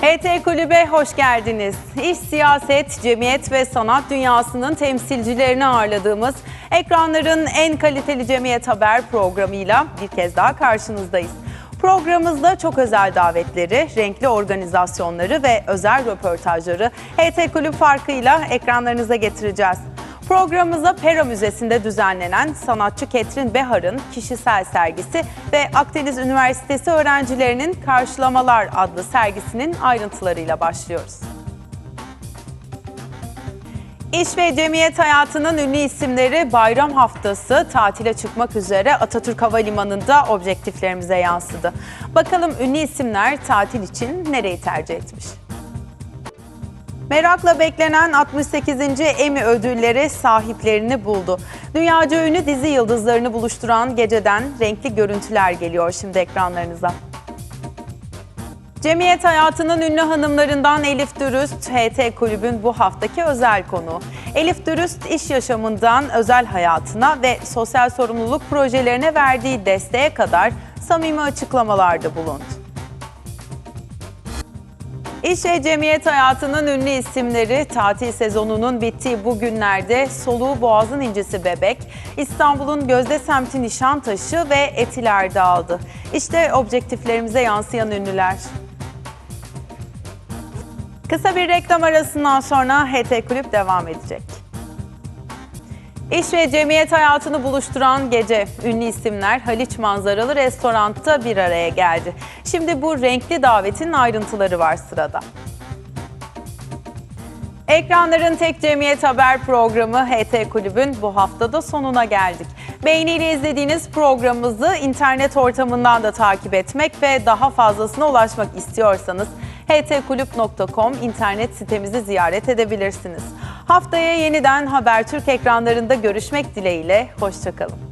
HT Kulübe hoş geldiniz. İş, siyaset, cemiyet ve sanat dünyasının temsilcilerini ağırladığımız ekranların en kaliteli cemiyet haber programıyla bir kez daha karşınızdayız. Programımızda çok özel davetleri, renkli organizasyonları ve özel röportajları HT Kulüp farkıyla ekranlarınıza getireceğiz. Programımıza Pera Müzesi'nde düzenlenen sanatçı Ketrin Behar'ın kişisel sergisi ve Akdeniz Üniversitesi öğrencilerinin Karşılamalar adlı sergisinin ayrıntılarıyla başlıyoruz. İş ve cemiyet hayatının ünlü isimleri bayram haftası tatile çıkmak üzere Atatürk Havalimanı'nda objektiflerimize yansıdı. Bakalım ünlü isimler tatil için nereyi tercih etmiş? Merakla beklenen 68. Emmy ödülleri sahiplerini buldu. Dünyaca ünlü dizi yıldızlarını buluşturan geceden renkli görüntüler geliyor şimdi ekranlarınıza. Cemiyet hayatının ünlü hanımlarından Elif Dürüst, HT Kulübün bu haftaki özel konuğu. Elif Dürüst iş yaşamından özel hayatına ve sosyal sorumluluk projelerine verdiği desteğe kadar samimi açıklamalarda bulundu. İş ve cemiyet hayatının ünlü isimleri tatil sezonunun bittiği bu günlerde soluğu Boğaz'ın incisi Bebek, İstanbul'un Gözde semti Nişantaşı ve Etiler'de aldı. İşte objektiflerimize yansıyan ünlüler. Kısa bir reklam arasından sonra HT Kulüp devam edecek. İş ve cemiyet hayatını buluşturan gece ünlü isimler Haliç manzaralı restoranda bir araya geldi. Şimdi bu renkli davetin ayrıntıları var sırada. Ekranların tek cemiyet haber programı HT Kulübün bu haftada sonuna geldik. Beğeniyle izlediğiniz programımızı internet ortamından da takip etmek ve daha fazlasına ulaşmak istiyorsanız htkulüp.com internet sitemizi ziyaret edebilirsiniz. Haftaya yeniden Habertürk ekranlarında görüşmek dileğiyle, hoşçakalın.